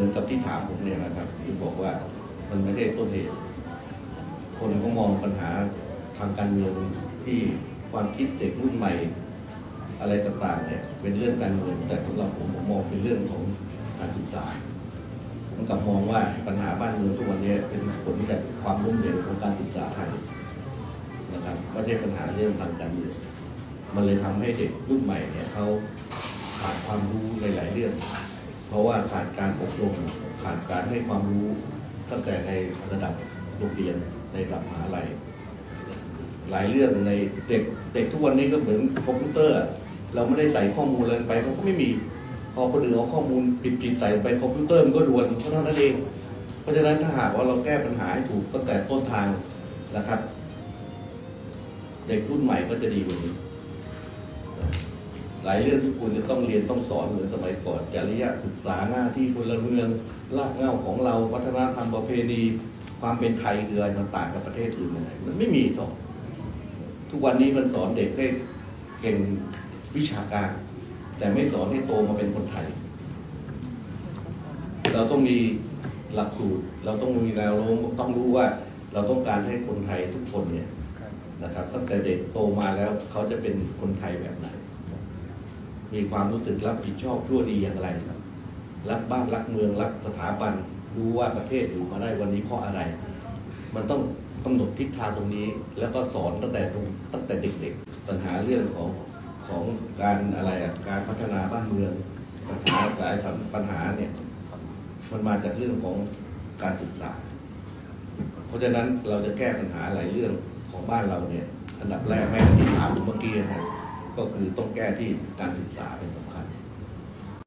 มือนกับที่ถามผมเนี่ยนะครับที่บอกว่ามันไม่ได้ต้นเหตุคนก็มองปัญหาทางการเมืองที่ความคิดเด็กรุ่นใหม่ อะไรต่างๆเนี่ยเป็นเรื่องการเมืองแต่สำหรับผมผมมองเป็นเรื่องของการศึกษาผมกลับมองว่าปัญหาบ้านเมืองทุกวันนี้เป็นผลจากความล้มเหลวของการศึกษาไทยนะครับไม่ใช่ปัญหาเรื่องทางการเมืองมันเลยทำให้เด็กรุ่นใหม่เนี่ยเขาขาดความรู้ในหลายเรื่อง เพราะว่าขาดการอบรมขาดการให้ความรู้ตั้งแต่ในระดับโรงเรียนในระดับมหาลัย หลายเรื่องในเด็กเด็กทุกวันนี้ก็เหมือนคอมพิวเตอร์ เราไม่ได้ใส่ข้อมูลอะไรไปเขาก็ไม่มีพอคนอื่นเอาข้อมูลผิดๆใส่ไปคอมพิวเตอร์มันก็รวนเท่านั้นเอง เพราะฉะนั้นถ้าหากว่าเราแก้ปัญหาให้ถูกตั้งแต่ต้นทางนะครับ เด็กรุ่นใหม่ก็จะดีกว่านี้ หลายเรื่องที่ควรจะต้องเรียนต้องสอนเหมือนสมัยก่อนจริยศึกษาหน้าที่พลเมืองรากเหง้าของเราวัฒนธรรมประเพณี ความเป็นไทยคืออะไรมันต่างกับประเทศอื่นยังไงมันไม่มีสอนทุกวันนี้มันสอนเด็กให้เก่งวิชาการ แต่ไม่สอนให้โตมาเป็นคนไทย เราต้องมีหลักสูตร เราต้องมีแนวโน้มต้องรู้ว่า เราต้องการให้คนไทยทุกคนเนี่ยนะครับตั้งแต่เด็กโตมาแล้วเขาจะเป็นคนไทยแบบไหน มีความรู้สึกรับผิดชอบทั่วดีอย่างไรครับ รักบ้านรักเมืองรักสถาบันรู้ว่าประเทศอยู่มาได้วันนี้เพราะอะไร มันต้องกำหนดทิศทางตรงนี้ แล้วก็สอนตั้งแต่ตรงตั้งแต่เด็กๆ ปัญหาเรื่องของของการอะไรอะการพัฒนาบ้านเมืองปัญหาหลายปัญหาเนี่ยมันมาจากเรื่องของการศึกษา เพราะฉะนั้นเราจะแก้ปัญหาหลายเรื่องของบ้านเราเนี่ย อันดับแรกแม่ที่ถามผมเมื่อกี้นะ ก็คือต้องแก้ที่การศึกษาเป็นสำคัญ